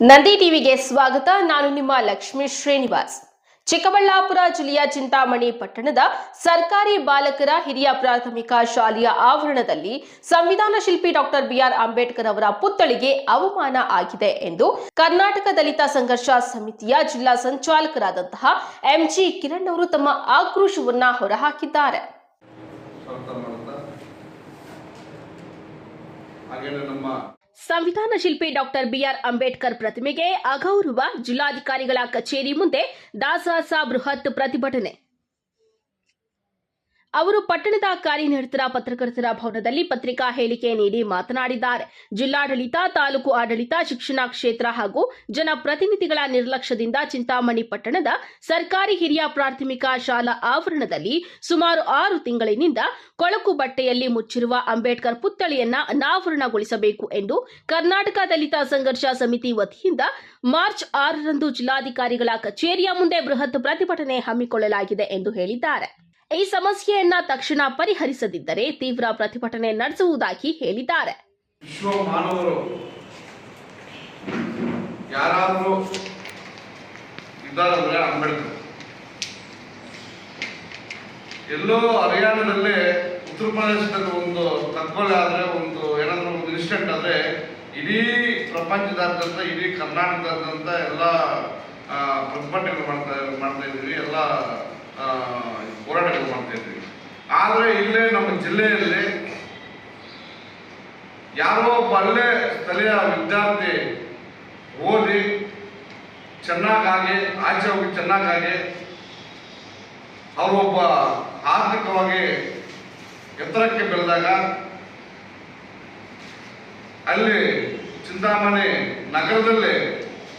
ನಂದಿ ಟಿವಿಗೆ ಸ್ವಾಗತ. ನಾನು ನಿಮ್ಮ ಲಕ್ಷ್ಮೀ ಶ್ರೀನಿವಾಸ್. ಚಿಕ್ಕಬಳ್ಳಾಪುರ ಜಿಲ್ಲೆಯ ಚಿಂತಾಮಣಿ ಪಟ್ಟಣದ ಸರ್ಕಾರಿ ಬಾಲಕರ ಹಿರಿಯ ಪ್ರಾಥಮಿಕ ಶಾಲೆಯ ಆವರಣದಲ್ಲಿ ಸಂವಿಧಾನ ಶಿಲ್ಪಿ ಡಾಕ್ಟರ್ ಬಿಆರ್ ಅಂಬೇಡ್ಕರ್ ಅವರ ಪುತ್ಥಳಿಗೆ ಅವಮಾನ ಆಗಿದೆ ಎಂದು ಕರ್ನಾಟಕ ದಲಿತ ಸಂಘರ್ಷ ಸಮಿತಿಯ ಜಿಲ್ಲಾ ಸಂಚಾಲಕರಾದಂತಹ ಎಂಜಿ ಕಿರಣ್ ಅವರು ತಮ್ಮ ಆಕ್ರೋಶವನ್ನ ಹೊರಹಾಕಿದ್ದಾರೆ. ನಮ್ಮ ಸಂವಿಧಾನ ಶಿಲ್ಪಿ ಡಾಕ್ಟರ್ ಬಿಆರ್ ಅಂಬೇಡ್ಕರ್ ಪ್ರತಿಮೆಗೆ ಅಗೌರವ ಜಿಲ್ಲಾಧಿಕಾರಿಗಳ ಕಚೇರಿ ಮುಂದೆ ದಾಸಾಸ ಬೃಹತ್ ಪ್ರತಿಭಟನೆ. ಅವರು ಪಟ್ಟಣದ ಕಾರ್ಯನಿರತರ ಪತ್ರಕರ್ತರ ಭವನದಲ್ಲಿ ಪತ್ರಿಕಾ ಹೇಳಿಕೆ ನೀಡಿ ಮಾತನಾಡಿದ್ದಾರೆ. ಜಿಲ್ಲಾಡಳಿತ, ತಾಲೂಕು ಆಡಳಿತ, ಶಿಕ್ಷಣ ಕ್ಷೇತ್ರ ಹಾಗೂ ಜನಪ್ರತಿನಿಧಿಗಳ ನಿರ್ಲಕ್ಷ್ಯದಿಂದ ಚಿಂತಾಮಣಿ ಪಟ್ಟಣದ ಸರ್ಕಾರಿ ಹಿರಿಯ ಪ್ರಾಥಮಿಕ ಶಾಲಾ ಆವರಣದಲ್ಲಿ ಸುಮಾರು ಆರು ತಿಂಗಳಿನಿಂದ ಕೊಳಕು ಬಟ್ಟೆಯಲ್ಲಿ ಮುಚ್ಚಿರುವ ಅಂಬೇಡ್ಕರ್ ಪುತ್ಥಳಿಯನ್ನ ಅನಾವರಣಗೊಳಿಸಬೇಕು ಎಂದು ಕರ್ನಾಟಕ ದಲಿತ ಸಂಘರ್ಷ ಸಮಿತಿ ವತಿಯಿಂದ ಮಾರ್ಚ್ ಆರರಂದು ಜಿಲ್ಲಾಧಿಕಾರಿಗಳ ಕಚೇರಿಯ ಮುಂದೆ ಬೃಹತ್ ಪ್ರತಿಭಟನೆ ಹಮ್ಮಿಕೊಳ್ಳಲಾಗಿದೆ ಎಂದು ಹೇಳಿದ್ದಾರೆ. ಈ ಸಮಸ್ಯೆಯನ್ನ ತಕ್ಷಣ ಪರಿಹರಿಸದಿದ್ದರೆ ತೀವ್ರ ಪ್ರತಿಭಟನೆ ನಡೆಸುವುದಾಗಿ ಹೇಳಿದ್ದಾರೆ. ವಿಶ್ವ ಮಾನವರು ಯಾರಾದರೂ ಇದ್ದಾರಂದ್ರೆ ಅಂಬೇಡ್ಕರ್. ಎಲ್ಲೋ ಹರಿಯಾಣದಲ್ಲಿ ಉತ್ತರ ಪ್ರದೇಶದಲ್ಲಿ ಒಂದು ತಕ್ಕೊಲೆ ಆದರೆ ಒಂದು ಏನಾದರೂ ಒಂದು ಇನ್ಸಿಡೆಂಟ್ ಆದರೆ ಇಡೀ ಪ್ರಪಂಚದಾದ್ಯಂತ ಇಡೀ ಕರ್ನಾಟಕದಾದ್ಯಂತ ಎಲ್ಲ ಆ, ಪ್ರತಿಭಟನೆಗಳು ಮಾಡ್ತಾ ಮಾಡ್ತಾ ಇದ್ದೀವಿ. ಎಲ್ಲ ಹೋರಾಟಗಳು ಮಾಡ್ತಾ ಇದ್ವಿ. ಆದರೆ ಇಲ್ಲೇ ನಮ್ಮ ಜಿಲ್ಲೆಯಲ್ಲಿ ಯಾರೋ ಒಬ್ಬ ಅಲ್ಲೇ ಸ್ಥಳೀಯ ವಿದ್ಯಾರ್ಥಿ ಓದಿ ಚೆನ್ನಾಗಾಗಿ, ಆಚೆ ಹೋಗಿ ಚೆನ್ನಾಗಾಗಿ ಅವರೊಬ್ಬ ಆರ್ಥಿಕವಾಗಿ ಎತ್ತರಕ್ಕೆ ಬೆಳೆದಾಗ ಅಲ್ಲಿ ಚಿಂತಾಮಣಿ ನಗರದಲ್ಲಿ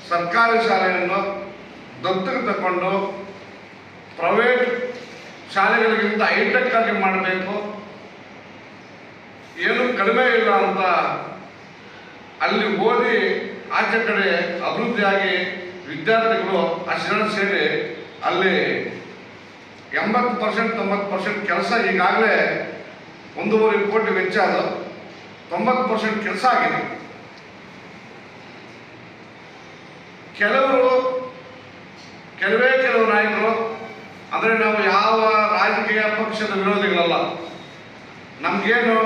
ಸರ್ಕಾರಿ ಶಾಲೆಯನ್ನು ದತ್ತಕ್ಕೆ ತಗೊಂಡು ಪ್ರೈವೇಟ್ ಶಾಲೆಗಳಿಗಿಂತ ಹೈಟೆಕ್ ಆಗಿ ಮಾಡಬೇಕು. ಏನು ಕಡಿಮೆ ಇಲ್ಲ ಅಂತ ಅಲ್ಲಿ ಓದಿ ಆಚೆ ಕಡೆ ಅಭಿವೃದ್ಧಿಯಾಗಿ ವಿದ್ಯಾರ್ಥಿಗಳು ಆ ಸೇರಿ ಅಲ್ಲಿ ಎಂಬತ್ತು ಪರ್ಸೆಂಟ್ ತೊಂಬತ್ತು ಪರ್ಸೆಂಟ್ ಕೆಲಸ ಈಗಾಗಲೇ ಒಂದೂವರೆ ಕೋಟಿ ವೆಚ್ಚ ಅದು. ತೊಂಬತ್ತು ಪರ್ಸೆಂಟ್ ಕೆಲಸ ಆಗಿದೆ. ಕೆಲವರು, ಕೆಲವೇ ಕೆಲವು ನಾಯಕರು ಅಂದರೆ ನಾವು ಯಾವ ರಾಜಕೀಯ ಪಕ್ಷದ ವಿರೋಧಿಗಳಲ್ಲ. ನಮ್ಗೇನು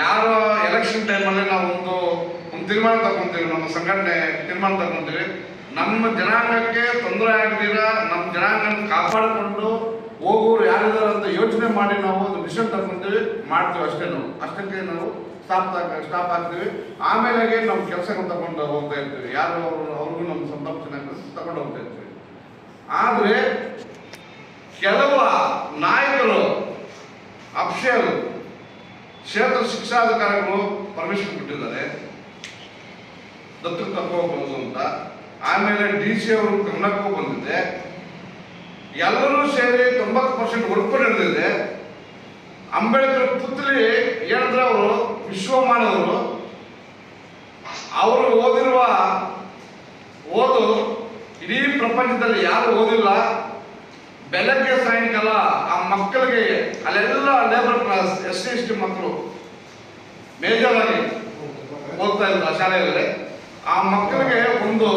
ಯಾರೋ ಎಲೆಕ್ಷನ್ ಟೈಮಲ್ಲಿ ನಾವು ಒಂದು ಒಂದು ತೀರ್ಮಾನ ತಗೊಂತೀವಿ, ನಮ್ಮ ಸಂಘಟನೆ ತೀರ್ಮಾನ ತಗೊಂತೀವಿ. ನಮ್ಮ ಜನಾಂಗಕ್ಕೆ ತೊಂದರೆ ಆಗದಿರ, ನಮ್ಮ ಜನಾಂಗನ ಕಾಪಾಡಿಕೊಂಡು ಹೋಗೋರು ಯಾರಿದ್ದಾರೆ ಅಂತ ಯೋಚನೆ ಮಾಡಿ ನಾವು ಒಂದು ಮಿಷನ್ ತಗೊಂತೀವಿ, ಮಾಡ್ತೀವಿ ಅಷ್ಟೇ ನಾವು. ಅಷ್ಟಕ್ಕೆ ನಾವು ಸ್ಟಾಪ್ ಸ್ಟಾಪ್ ಆಗ್ತೀವಿ ಆಮೇಲೆ ನಮ್ಮ ಕೆಲಸಗಳು ತಗೊಂಡು ಹೋಗ್ತಾ ಇರ್ತೀವಿ. ಯಾರು ಅವರು, ಅವ್ರಿಗೂ ನಮ್ಮ ಸಂರಕ್ಷಣೆ ತಗೊಂಡು ಹೋಗ್ತಾ ಇರ್ತೀವಿ. ಆದರೆ ಕೆಲವು ನಾಯಕರು ಅಫ್ಷಿಯಲ್ ಕ್ಷೇತ್ರ ಶಿಕ್ಷಾಧಿಕಾರಿಗಳು ಪರ್ಮಿಷನ್ ಕೊಟ್ಟಿದ್ದಾರೆ. ದತ್ತು ತಗೋಬಹುದು ಅಂತ. ಆಮೇಲೆ ಡಿ ಸಿ ಅವರು ಗಮನಕ್ಕೂ ಬಂದಿದೆ. ಎಲ್ಲರೂ ಸೇರಿ ತೊಂಬತ್ತು ಪರ್ಸೆಂಟ್ ವರ್ಕ್ ನಡೆದಿದೆ. ಅಂಬೇಡ್ಕರ್ ಪುತ್ರಿ ಏನಂದ್ರೆ ಅವರು ವಿಶ್ವಮಾನವರು ಅವರು ಓದಿರುವ ಓದು ಇಡೀ ಪ್ರಪಂಚದಲ್ಲಿ ಯಾರು ಓದಿಲ್ಲ. ಬೆಳಗ್ಗೆ ಸಾಯಂಕಾಲ ಆ ಮಕ್ಕಳಿಗೆ ಅಲ್ಲೆಲ್ಲ labour class S C, S T ಮಕ್ಕಳು ಮೇಜರ್ ಆಗಿ ಓದ್ತಾ ಇಲ್ಲ ಶಾಲೆಯಲ್ಲಿ. ಆ ಮಕ್ಕಳಿಗೆ ಒಂದು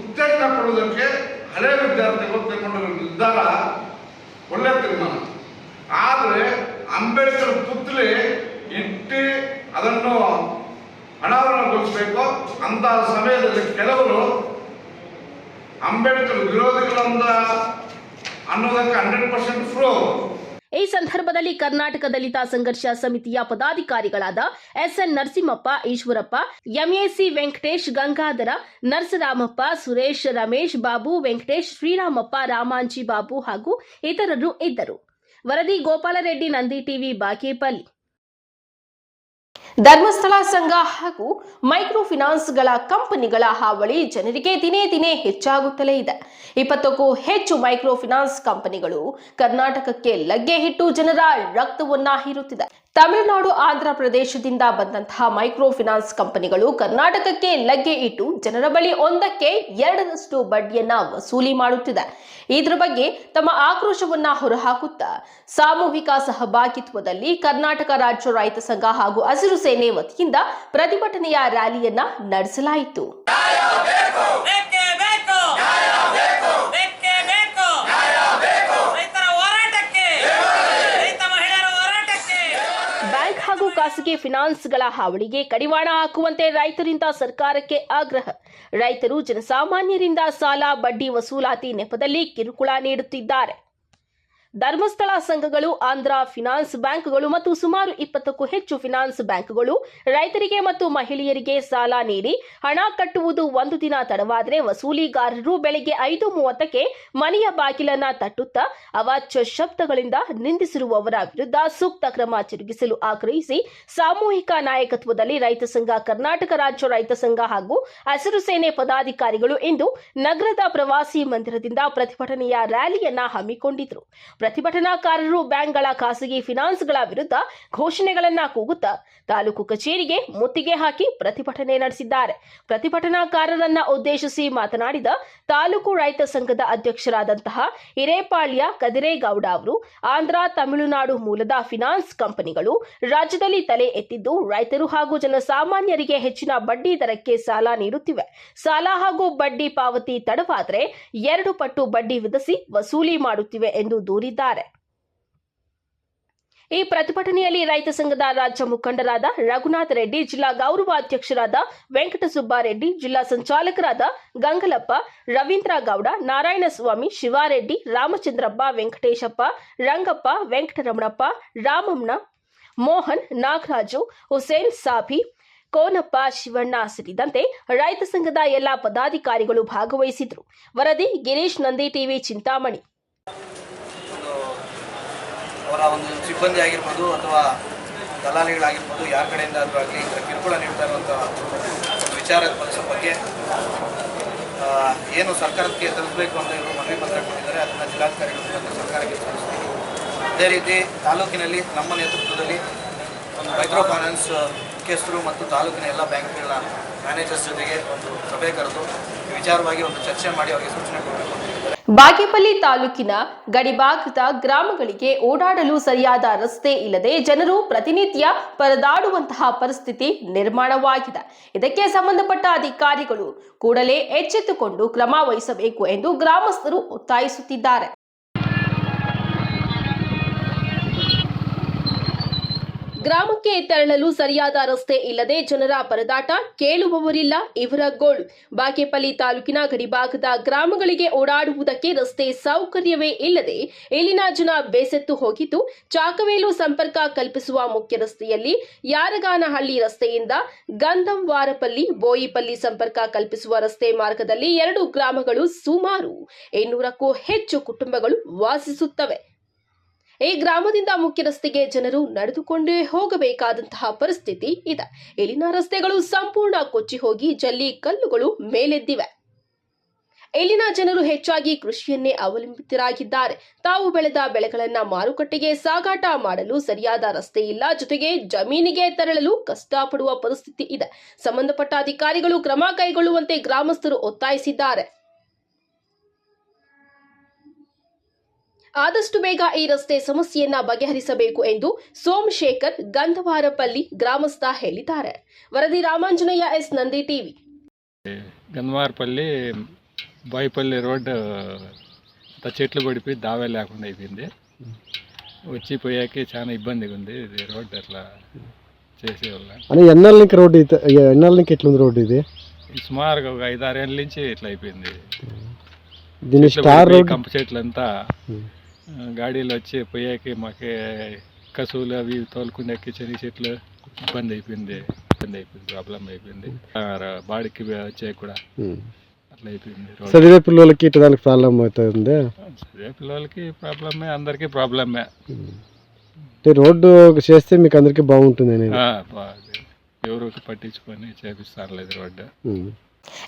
ಉತ್ತೇಜನ ಕೊಡೋದಕ್ಕೆ ಹಳೆ ವಿದ್ಯಾರ್ಥಿಗಳು ತೆಗೆದುಕೊಂಡಿರೋ ನಿರ್ಧಾರ ಒಳ್ಳೆ ತೀರ್ಮಾನ. ಆದರೆ ಅಂಬೇಡ್ಕರ್ ಪುತ್ಲಿ ಇಟ್ಟು ಅದನ್ನು ಅನಾವರಣಗೊಳಿಸಬೇಕು ಅಂತ ಸಮಯದಲ್ಲಿ ಕೆಲವರು ಅಂಬೇಡ್ಕರ್ ವಿರೋಧಿಗಳಂತ ಅನ್ನೋದಕ್ಕೆ ಹಂಡ್ರೆಡ್ ಪರ್ಸೆಂಟ್ ಫ್ರೋ ಈ ಸಂದರ್ಭದಲ್ಲಿ ಕರ್ನಾಟಕ ದಲಿತ ಸಂಘರ್ಷ ಸಮಿತಿಯ ಪದಾಧಿಕಾರಿಗಳಾದ ಎಸ್ಎನ್ ನರಸಿಂಹಪ್ಪ, ಈಶ್ವರಪ್ಪ, ಎಂಎಸಿ ವೆಂಕಟೇಶ್, ಗಂಗಾಧರ, ನರಸರಾಮಪ್ಪ, ಸುರೇಶ್, ರಮೇಶ್ ಬಾಬು, ವೆಂಕಟೇಶ್ ಶ್ರೀರಾಮಪ್ಪ, ರಾಮಾಂಜಿ ಬಾಬು ಹಾಗೂ ಇತರರು ಇದ್ದರು. ವರದಿ ಗೋಪಾಲರೆಡ್ಡಿ, ನಂದಿ ಟಿವಿ, ಬಾಗೇಪಲ್ಲಿ. ಧರ್ಮಸ್ಥಳ ಸಂಘ ಹಾಗೂ ಮೈಕ್ರೋ ಫಿನಾನ್ಸ್ಗಳ ಕಂಪನಿಗಳ ಹಾವಳಿ ಜನರಿಗೆ ದಿನೇ ದಿನೇ ಹೆಚ್ಚಾಗುತ್ತಲೇ ಇದೆ. ಇಪ್ಪತ್ತಕ್ಕೂ ಹೆಚ್ಚು ಮೈಕ್ರೋ ಫಿನಾನ್ಸ್ ಕಂಪನಿಗಳು ಕರ್ನಾಟಕಕ್ಕೆ ಲಗ್ಗೆ ಇಟ್ಟು ಜನರ ರಕ್ತವನ್ನ ಹೀರುತ್ತಿದೆ. ತಮಿಳುನಾಡು, ಆಂಧ್ರ ಪ್ರದೇಶದಿಂದ ಬಂದಂತಹ ಮೈಕ್ರೋ ಫಿನಾನ್ಸ್ ಕಂಪನಿಗಳು ಕರ್ನಾಟಕಕ್ಕೆ ಲಗ್ಗೆ ಇಟ್ಟು ಜನರ ಬಳಿ ಒಂದಕ್ಕೆ ಎರಡರಷ್ಟು ಬಡ್ಡಿಯನ್ನ ವಸೂಲಿ ಮಾಡುತ್ತಿದೆ. ಇದರ ಬಗ್ಗೆ ತಮ್ಮ ಆಕ್ರೋಶವನ್ನ ಹೊರಹಾಕುತ್ತಾ ಸಾಮೂಹಿಕ ಸಹಭಾಗಿತ್ವದಲ್ಲಿ ಕರ್ನಾಟಕ ರಾಜ್ಯ ರೈತ ಸಂಘ ಹಾಗೂ ಹಸಿರು ಸೇನೆ ವತಿಯಿಂದ ಪ್ರತಿಭಟನೆಯ ರ್ಯಾಲಿಯನ್ನ ನಡೆಸಲಾಯಿತು. ಖಾಸಗಿ ಫಿನಾನ್ಸ್ಗಳ ಹಾವಳಿಗೆ ಕಡಿವಾಣ ಹಾಕುವಂತೆ ರೈತರಿಂದ ಸರ್ಕಾರಕ್ಕೆ ಆಗ್ರಹ. ರೈತರು ಜನಸಾಮಾನ್ಯರಿಂದ ಸಾಲ, ಬಡ್ಡಿ ವಸೂಲಾತಿ ನೆಪದಲ್ಲಿ ಕಿರುಕುಳ ನೀಡುತ್ತಿದ್ದಾರೆ. ಧರ್ಮಸ್ಥಳ ಸಂಘಗಳು, ಆಂಧ್ರ ಫಿನಾನ್ಸ್ ಬ್ಯಾಂಕ್ಗಳು ಮತ್ತು ಸುಮಾರು ಇಪ್ಪತ್ತಕ್ಕೂ ಹೆಚ್ಚು ಫಿನಾನ್ಸ್ ಬ್ಯಾಂಕ್ಗಳು ರೈತರಿಗೆ ಮತ್ತು ಮಹಿಳೆಯರಿಗೆ ಸಾಲ ನೀಡಿ ಹಣ ಕಟ್ಟುವುದು ಒಂದು ದಿನ ತಡವಾದರೆ ವಸೂಲಿಗಾರರು ಬೆಳಗ್ಗೆ ಐದು ಮೂವತ್ತಕ್ಕೆ ಮನೆಯ ಬಾಗಿಲನ್ನ ತಟ್ಟುತ್ತಾ ಅವಾಚ್ಯ ಶಬ್ದಗಳಿಂದ ನಿಂದಿಸಿರುವವರ ವಿರುದ್ಧ ಸೂಕ್ತ ಕ್ರಮ ಜರುಗಿಸಲು ಆಗ್ರಹಿಸಿ ಸಾಮೂಹಿಕ ನಾಯಕತ್ವದಲ್ಲಿ ರೈತ ಸಂಘ, ಕರ್ನಾಟಕ ರಾಜ್ಯ ರೈತ ಸಂಘ ಹಾಗೂ ಹಸಿರು ಸೇನೆ ಪದಾಧಿಕಾರಿಗಳು ಇಂದು ನಗರದ ಪ್ರವಾಸಿ ಮಂದಿರದಿಂದ ಪ್ರತಿಭಟನೆಯ ರ್ಯಾಲಿಯನ್ನ ಹಮ್ಮಿಕೊಂಡಿದ್ರು. ಪ್ರತಿಭಟನಾಕಾರರು ಬ್ಯಾಂಕ್ಗಳ ಖಾಸಗಿ ಫಿನಾನ್ಸ್ಗಳ ವಿರುದ್ಧ ಘೋಷಣೆಗಳನ್ನ ಕೂಗುತ್ತಾ ತಾಲೂಕು ಕಚೇರಿಗೆ ಮುತ್ತಿಗೆ ಹಾಕಿ ಪ್ರತಿಭಟನೆ ನಡೆಸಿದ್ದಾರೆ. ಪ್ರತಿಭಟನಾಕಾರರನ್ನ ಉದ್ದೇಶಿಸಿ ಮಾತನಾಡಿದ ತಾಲೂಕು ರೈತ ಸಂಘದ ಅಧ್ಯಕ್ಷರಾದಂತಹ ಹಿರೇಪಾಳ್ಯ ಕದಿರೇಗೌಡ ಅವರು, ಆಂಧ್ರ, ತಮಿಳುನಾಡು ಮೂಲದ ಫಿನಾನ್ಸ್ ಕಂಪನಿಗಳು ರಾಜ್ಯದಲ್ಲಿ ತಲೆ ಎತ್ತಿದ್ದು ರೈತರು ಹಾಗೂ ಜನಸಾಮಾನ್ಯರಿಗೆ ಹೆಚ್ಚಿನ ಬಡ್ಡಿ ದರಕ್ಕೆ ಸಾಲ ನೀಡುತ್ತಿವೆ. ಸಾಲ ಹಾಗೂ ಬಡ್ಡಿ ಪಾವತಿ ತಡವಾದರೆ ಎರಡು ಪಟ್ಟು ಬಡ್ಡಿ ವಿಧಿಸಿ ವಸೂಲಿ ಮಾಡುತ್ತಿವೆ ಎಂದು ದೂರಿದ್ದಾರೆ ಈ ಪ್ರತಿಭಟನೆಯಲ್ಲಿ ರೈತ ಸಂಘದ ರಾಜ್ಯ ಮುಖಂಡರಾದ ರಘುನಾಥ ರೆಡ್ಡಿ, ಜಿಲ್ಲಾ ಗೌರವ ಅಧ್ಯಕ್ಷರಾದ ವೆಂಕಟಸುಬ್ಬಾರೆಡ್ಡಿ ಜಿಲ್ಲಾ ಸಂಚಾಲಕರಾದ ಗಂಗಲಪ್ಪ, ರವೀಂದ್ರ ಗೌಡ, ನಾರಾಯಣಸ್ವಾಮಿ, ಶಿವಾರೆಡ್ಡಿ, ರಾಮಚಂದ್ರಪ್ಪ, ವೆಂಕಟೇಶಪ್ಪ, ರಂಗಪ್ಪ, ವೆಂಕಟರಮಣಪ್ಪ, ರಾಮಣ್ಣ, ಮೋಹನ್, ನಾಗರಾಜು, ಹುಸೇನ್ ಸಾಫಿ ಕೋನಪ್ಪ, ಶಿವಣ್ಣ ಸೇರಿದಂತೆ ರೈತ ಸಂಘದ ಎಲ್ಲಾ ಪದಾಧಿಕಾರಿಗಳು ಭಾಗವಹಿಸಿದ್ರು ವರದಿ ಗಿರೀಶ್ ನಂದಿ ಟಿವಿ, ಚಿಂತಾಮಣಿ. ಅವರ ಒಂದು ಸಿಬ್ಬಂದಿ ಆಗಿರ್ಬೋದು ಅಥವಾ ದಲ್ಲಾಳಿಗಳಾಗಿರ್ಬೋದು, ಯಾರ ಕಡೆಯಿಂದ ಆದರೂ ಆಗಲಿ ಇದರ ಕಿರುಕುಳ ನೀಡ್ತಾ ಇರುವಂಥ ಒಂದು ವಿಚಾರದ ಪಕ್ಷ ಬಗ್ಗೆ. ಏನು ಸರ್ಕಾರಕ್ಕೆ ತಲುಪಬೇಕು ಅಂತ ಇವರು ಮನವಿ ಪತ್ರ ಕೊಟ್ಟಿದ್ದಾರೆ, ಅದನ್ನು ಜಿಲ್ಲಾಧಿಕಾರಿಗಳ ಮೂಲಕ ಸರ್ಕಾರಕ್ಕೆ ತಲುಪಿಸ್ತೀವಿ. ಅದೇ ರೀತಿ ತಾಲೂಕಿನಲ್ಲಿ ನಮ್ಮ ನೇತೃತ್ವದಲ್ಲಿ ಒಂದು ಮೈಕ್ರೋ ಫೈನಾನ್ಸ್ ಮುಖ್ಯಸ್ಥರು ಮತ್ತು ತಾಲೂಕಿನ ಎಲ್ಲ ಬ್ಯಾಂಕ್ಗಳ ಮ್ಯಾನೇಜರ್ಸ್ ಜೊತೆಗೆ ಒಂದು ಸಭೆ ಕರೆದು ವಿಚಾರವಾಗಿ ಒಂದು ಚರ್ಚೆ ಮಾಡಿ ಅವರಿಗೆ ಸೂಚನೆ ಕೊಡಬೇಕು. ಬಾಗೇಪಲ್ಲಿ ತಾಲೂಕಿನ ಗಡಿಭಾಗದ ಗ್ರಾಮಗಳಿಗೆ ಓಡಾಡಲು ಸರಿಯಾದ ರಸ್ತೆ ಇಲ್ಲದೆ ಜನರು ಪ್ರತಿನಿತ್ಯ ಪರದಾಡುವಂತಹ ಪರಿಸ್ಥಿತಿ ನಿರ್ಮಾಣವಾಗಿದೆ. ಇದಕ್ಕೆ ಸಂಬಂಧಪಟ್ಟ ಅಧಿಕಾರಿಗಳು ಕೂಡಲೇ ಎಚ್ಚೆತ್ತುಕೊಂಡು ಕ್ರಮ ವಹಿಸಬೇಕು ಎಂದು ಗ್ರಾಮಸ್ಥರು ಒತ್ತಾಯಿಸುತ್ತಿದ್ದಾರೆ. ಗ್ರಾಮಕ್ಕೆ ತೆರಳಲು ಸರಿಯಾದ ರಸ್ತೆ ಇಲ್ಲದೆ ಜನರ ಪರದಾಟ ಕೇಳುವವರಿಲ್ಲ, ಇವರ ಗೋಳು. ಬಾಗೇಪಲ್ಲಿ ತಾಲೂಕಿನ ಗಡಿಭಾಗದ ಗ್ರಾಮಗಳಿಗೆ ಓಡಾಡುವುದಕ್ಕೆ ರಸ್ತೆ ಸೌಕರ್ಯವೇ ಇಲ್ಲದೆ ಇಲ್ಲಿನ ಜನ ಬೇಸತ್ತು ಹೋಗಿದ್ದು, ಚಾಕವೇಲು ಸಂಪರ್ಕ ಕಲ್ಪಿಸುವ ಮುಖ್ಯ ರಸ್ತೆಯಲ್ಲಿ ಯಾರಗಾನಹಳ್ಳಿ ರಸ್ತೆಯಿಂದ ಗಂಧಂವಾರಪಲ್ಲಿ, ಬೋಯಿಪಲ್ಲಿ ಸಂಪರ್ಕ ಕಲ್ಪಿಸುವ ರಸ್ತೆ ಮಾರ್ಗದಲ್ಲಿ ಎರಡು ಗ್ರಾಮಗಳು ಸುಮಾರು ಇನ್ನೂರಕ್ಕೂ ಹೆಚ್ಚು ಕುಟುಂಬಗಳು ವಾಸಿಸುತ್ತವೆ. ಈ ಗ್ರಾಮದಿಂದ ಮುಖ್ಯ ರಸ್ತೆಗೆ ಜನರು ನಡೆದುಕೊಂಡೇ ಹೋಗಬೇಕಾದಂತಹ ಪರಿಸ್ಥಿತಿ ಇದೆ. ಇಲ್ಲಿನ ರಸ್ತೆಗಳು ಸಂಪೂರ್ಣ ಕೊಚ್ಚಿ ಹೋಗಿ ಜಲ್ಲಿ ಕಲ್ಲುಗಳು ಮೇಲೆದ್ದಿವೆ. ಇಲ್ಲಿನ ಜನರು ಹೆಚ್ಚಾಗಿ ಕೃಷಿಯನ್ನೇ ಅವಲಂಬಿತರಾಗಿದ್ದಾರೆ. ತಾವು ಬೆಳೆದ ಬೆಳೆಗಳನ್ನ ಮಾರುಕಟ್ಟೆಗೆ ಸಾಗಾಟ ಮಾಡಲು ಸರಿಯಾದ ರಸ್ತೆ ಇಲ್ಲ. ಜೊತೆಗೆ ಜಮೀನಿಗೆ ತೆರಳಲು ಕಷ್ಟಪಡುವ ಪರಿಸ್ಥಿತಿ ಇದೆ. ಸಂಬಂಧಪಟ್ಟ ಅಧಿಕಾರಿಗಳು ಕ್ರಮ ಕೈಗೊಳ್ಳುವಂತೆ ಗ್ರಾಮಸ್ಥರು ಒತ್ತಾಯಿಸಿದ್ದಾರೆ. ಆದಷ್ಟು ಬೇಗ ಈ ರಸ್ತೆ ಸಮಸ್ಯೆಯನ್ನ ಬಗೆಹರಿಸಬೇಕು ಎಂದು ಸೋಮಶೇಖರ್ ಗಂಧವಾರಪಲ್ಲಿ ಗ್ರಾಮಸ್ಥ ಹೇಳಿದ್ದಾರೆ ವರದಿ Ramanjaneya S Nandi TV Ganwarpalli Baipalli road అంత చెట్లు పడిపోయి దావేలు లేకుండా అయిపోయింది వచ్చి పోయాకి చాలా ఇబ్బందిగా ఉంది ఇది రోడ్డు అట్లా చేసేవాళ్ళ అని ఎన్నాళ్ళకి రోడ్డు ఇది- ఎన్నాళ్ళకి ఎట్లుంది రోడ్డు ఇది ఇది సుమారుగా ఒక ఐదారు ఏళ్ళ నుంచి ఇట్లా అయిపోయింది దీని చెట్లు స్టార్ పడిపోయి రోడ్ కంప చెట్లు అంతా ఆ, గాడీలు వచ్చి పోయాకి మాకు కసువులు అవి తోలుకునేకి చెని చెట్లు ఇబ్బంది అయిపోయింది ఇబ్బంది అయిపోయింది ప్రాబ్లం అయిపోయింది. బాడికి వచ్చే కూడా అట్లా అయిపోయింది. రోడ్డు చదివే పిల్లలకి ఇటు దానికి ప్రాబ్లం అవుతుంది? చదివే పిల్లలకి ప్రాబ్లమే అందరికీ ప్రాబ్లమే రోడ్డు చేస్తే మీకు అందరికీ బాగుంటుంది బాగా. ఎవరు పట్టించుకొని చేపిస్తారులేదు రోడ్డు. ఉమ్.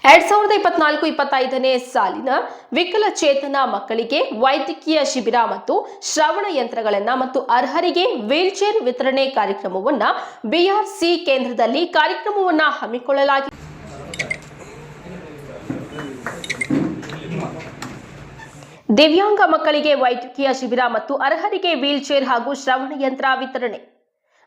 ಎರಡ್ ಸಾವಿರದ ಇಪ್ಪತ್ನಾಲ್ಕು, ಇಪ್ಪತ್ತೈದನೇ ಸಾಲಿನ ವಿಕಲಚೇತನ ಮಕ್ಕಳಿಗೆ ವೈದ್ಯಕೀಯ ಶಿಬಿರ ಮತ್ತು ಶ್ರವಣ ಯಂತ್ರಗಳನ್ನ ಮತ್ತು ಅರ್ಹರಿಗೆ ವೀಲ್ಚೇರ್ ವಿತರಣೆ ಕಾರ್ಯಕ್ರಮವನ್ನ ಬಿಆರ್ಸಿ ಕೇಂದ್ರದಲ್ಲಿ ಕಾರ್ಯಕ್ರಮವನ್ನ ಹಮ್ಮಿಕೊಳ್ಳಲಾಗಿದೆ ದಿವ್ಯಾಂಗ ಮಕ್ಕಳಿಗೆ ವೈದ್ಯಕೀಯ ಶಿಬಿರ ಮತ್ತು ಅರ್ಹರಿಗೆ ವೀಲ್ಚೇರ್ ಹಾಗೂ ಶ್ರವಣ ಯಂತ್ರ ವಿತರಣೆ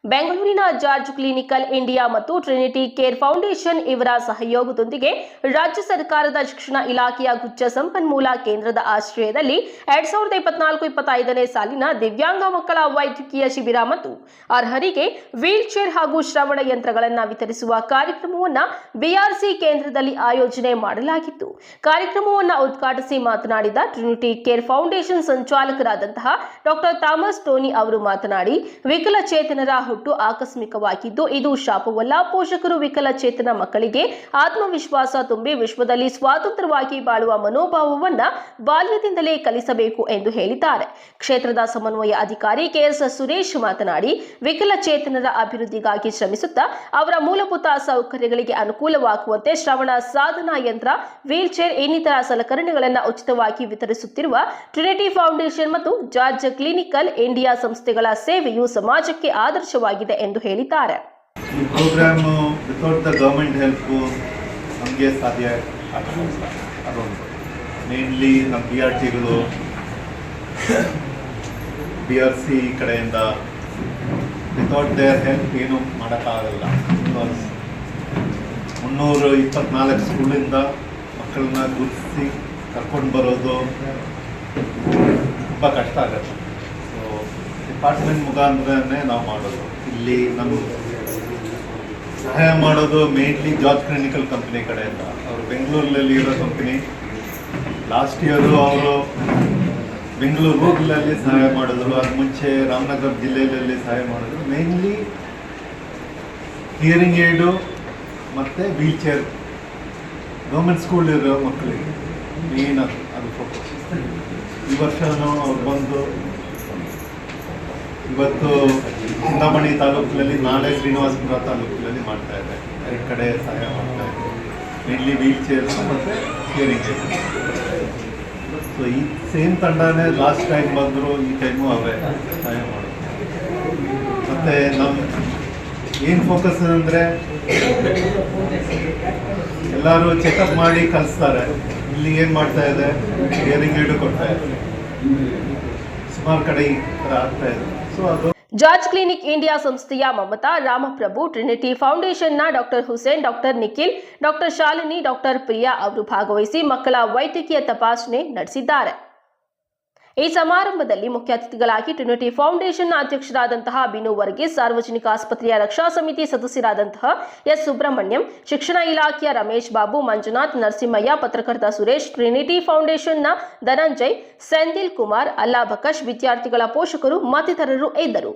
ಬೆಂಗಳೂರಿನ ಜಾರ್ಜ್ ಕ್ಲಿನಿಕಲ್ ಇಂಡಿಯಾ ಮತ್ತು ಟ್ರಿನಿಟಿ ಕೇರ್ ಫೌಂಡೇಶನ್ ಇವರ ಸಹಯೋಗದೊಂದಿಗೆ ರಾಜ್ಯ ಸರ್ಕಾರದ ಶಿಕ್ಷಣ ಇಲಾಖೆಯ ಗುಚ್ಚ ಸಂಪನ್ಮೂಲ ಕೇಂದ್ರದ ಆಶ್ರಯದಲ್ಲಿ ಎರಡ್ ಸಾವಿರದ ಇಪ್ಪತ್ನಾಲ್ಕು ಇಪ್ಪತ್ತೈದನೇ ಸಾಲಿನ ದಿವ್ಯಾಂಗ ಮಕ್ಕಳ ವೈದ್ಯಕೀಯ ಶಿಬಿರ ಮತ್ತು ಅರ್ಹರಿಗೆ ವೀಲ್ ಚೇರ್ ಹಾಗೂ ಶ್ರವಣ ಯಂತ್ರಗಳನ್ನು ವಿತರಿಸುವ ಕಾರ್ಯಕ್ರಮವನ್ನು ಬಿಆರ್ಸಿ ಕೇಂದ್ರದಲ್ಲಿ ಆಯೋಜನೆ ಮಾಡಲಾಗಿತ್ತು. ಕಾರ್ಯಕ್ರಮವನ್ನು ಉದ್ಘಾಟಿಸಿ ಮಾತನಾಡಿದ ಟ್ರಿನಿಟಿ ಕೇರ್ ಫೌಂಡೇಶನ್ ಸಂಚಾಲಕರಾದಂತಹ ಡಾಕ್ಟರ್ ಥಾಮಸ್ ಟೋನಿ ಅವರು ಮಾತನಾಡಿ, ವಿಕಲಚೇತನರ ಹುಟ್ಟು ಆಕಸ್ಮಿಕವಾಗಿದ್ದು, ಇದು ಶಾಪವಲ್ಲ. ಪೋಷಕರು ವಿಕಲಚೇತನ ಮಕ್ಕಳಿಗೆ ಆತ್ಮವಿಶ್ವಾಸ ತುಂಬಿ ವಿಶ್ವದಲ್ಲಿ ಸ್ವಾತಂತ್ರ್ಯವಾಗಿ ಬಾಳುವ ಮನೋಭಾವವನ್ನ ಬಾಲ್ಯದಿಂದಲೇ ಕಲಿಸಬೇಕು ಎಂದು ಹೇಳಿದ್ದಾರೆ. ಕ್ಷೇತ್ರದ ಸಮನ್ವಯ ಅಧಿಕಾರಿ ಕೆಎಸ್ ಸುರೇಶ್ ಮಾತನಾಡಿ, ವಿಕಲಚೇತನರ ಅಭಿವೃದ್ಧಿಗಾಗಿ ಶ್ರಮಿಸುತ್ತಾ ಅವರ ಮೂಲಭೂತ ಸೌಕರ್ಯಗಳಿಗೆ ಅನುಕೂಲವಾಗುವಂತೆ ಶ್ರವಣ ಸಾಧನಾ ಯಂತ್ರ, ವೀಲ್ ಚೇರ್ ಇನ್ನಿತರ ಸಲಕರಣೆಗಳನ್ನು ಉಚಿತವಾಗಿ ವಿತರಿಸುತ್ತಿರುವ ಟ್ರಿನಿಟಿ ಫೌಂಡೇಶನ್ ಮತ್ತು ಜಾರ್ಜ್ ಕ್ಲಿನಿಕಲ್ ಇಂಡಿಯಾ ಸಂಸ್ಥೆಗಳ ಸೇವೆಯು ಸಮಾಜಕ್ಕೆ ಆದರ್ಶವಾಗಿದೆ ಎಂದು ಹೇಳಿದ್ದಾರೆ. ದ ಗೌರ್ಮೆಂಟ್ ಹೆಲ್ಪು ನಮಗೆ ಸಾಧ್ಯ ಅದೊಂದು. ಮೇನ್ಲಿ ನಮ್ಮ ಬಿ ಆರ್ ಟಿಗಳು ಬಿ ಆರ್ ಸಿ ಕಡೆಯಿಂದ ವಿತೌಟ್ ದೇರ್ ಹೆಲ್ಪ್ ಏನು ಮಾಡೋಕ್ಕಾಗಲ್ಲ. ಬಿಕಾಸ್ ಮುನ್ನೂರು ಇಪ್ಪತ್ನಾಲ್ಕು ಸ್ಕೂಲಿಂದ ಮಕ್ಕಳನ್ನ ಗುರುತಿಸಿ ಕರ್ಕೊಂಡು ಬರೋದು ತುಂಬ ಕಷ್ಟ ಆಗುತ್ತೆ. ಡಿಪಾರ್ಟ್ಮೆಂಟ್ ಮುಖಾಂತರನೇ ನಾವು ಮಾಡೋದು. ಇಲ್ಲಿ ನಮ್ಮ ಸಹಾಯ ಮಾಡೋದು ಮೇನ್ಲಿ ಜಾರ್ಜ್ ಕ್ಲಿನಿಕಲ್ ಕಂಪ್ನಿ ಕಡೆಯಿಂದ ಅವರು ಬೆಂಗಳೂರಲ್ಲಿ ಇರೋ ಕಂಪ್ನಿ ಲಾಸ್ಟ್ ಇಯರು ಅವರು ಬೆಂಗಳೂರು ರೂರಲಲ್ಲಿ ಸಹಾಯ ಮಾಡಿದ್ರು. ಅದು ಮುಂಚೆ ರಾಮನಗರ ಜಿಲ್ಲೆಯಲ್ಲಿ ಸಹಾಯ ಮಾಡಿದ್ರು. ಮೇನ್ಲಿ ಹಿಯರಿಂಗ್ ಏಡು ಮತ್ತು ವೀಲ್ ಚೇರ್ ಗೌರ್ಮೆಂಟ್ ಸ್ಕೂಲ್ ಇರೋ ಮಕ್ಕಳಿಗೆ. ಮೇನ್ ಅದು ಅದು ಫೋಕಸ್ ಈ ವರ್ಷನೂ ಅವ್ರು ಬಂದು ಇವತ್ತು ಚಿಂತಾಮಣಿ ತಾಲೂಕಿನಲ್ಲಿ ನಾಳೆ ಶ್ರೀನಿವಾಸಪುರ ತಾಲೂಕಿನಲ್ಲಿ ಮಾಡ್ತಾ ಇದೆ. ಎರಡು ಕಡೆ ಸಹಾಯ ಮಾಡ್ತಾ ಇದೆ. ಮೇನ್ಲಿ ವೀಲ್ ಚೇರ್ಸ್ ಮತ್ತು ಚೇರ್ ಸೊ ಈ ಸೇಮ್ ತಂಡನೇ ಲಾಸ್ಟ್ ಟೈಮ್ ಬಂದರು ಈ ಟೈಮು ಅವೇ ಸಹಾಯ ಮಾಡೋದು ಮತ್ತು ನಮ್ಮ ಏನು ಫೋಕಸ್ ಅಂದರೆ ಎಲ್ಲರೂ ಚೆಕಪ್ ಮಾಡಿ ಕಲಿಸ್ತಾರೆ. ಇಲ್ಲಿ ಏನು ಮಾಡ್ತಾ ಇದೆ? ಹಿಯರಿಂಗ್ ಏಡು ಕೊಡ್ತಾ ಇದೆ. ಸುಮಾರು ಕಡೆ ಈ ಥರ ಆಗ್ತಾ ಇದೆ. ಜಾರ್ಜ್ ಕ್ಲಿನಿಕ್ ಇಂಡಿಯಾ ಸಂಸ್ಥೆಯ Mamata Ramaprabhu, Trinity ಫೌಂಡೇಶನ್ನ doctor Hussain doctor Nikhil doctor Shalini doctor Priya ಅವರು ಭಾಗವಹಿಸಿ ಮಕ್ಕಳ ವೈದ್ಯಕೀಯ ತಪಾಸಣೆ ನಡೆಸಿದ್ದಾರೆ. ಈ ಸಮಾರಂಭದಲ್ಲಿ ಮುಖ್ಯ ಅತಿಥಿಗಳಾಗಿ ಟ್ರಿನಿಟಿ ಫೌಂಡೇಶನ್ ಅಧ್ಯಕ್ಷರಾದಂತಹ ಬಿನು ವರ್ಗೀಸ್, ಸಾರ್ವಜನಿಕ ಆಸ್ಪತ್ರೆಯ ರಕ್ಷಾ ಸಮಿತಿ ಸದಸ್ಯರಾದಂತಹ ಎಸ್. ಸುಬ್ರಹ್ಮಣ್ಯಂ, ಶಿಕ್ಷಣ ಇಲಾಖೆಯ ರಮೇಶ್ ಬಾಬು, ಮಂಜುನಾಥ್, ನರಸಿಂಹಯ್ಯ, ಪತ್ರಕರ್ತ ಸುರೇಶ್, ಟ್ರಿನಿಟಿ ಫೌಂಡೇಶನ್ನ ಧನಂಜಯ್, ಸೆಂದಿಲ್ ಕುಮಾರ್ ಅಲ್ಲಾಬಕಶ್ ವಿದ್ಯಾರ್ಥಿಗಳ ಪೋಷಕರು, ಮತ್ತಿತರರು ಇದ್ದರು.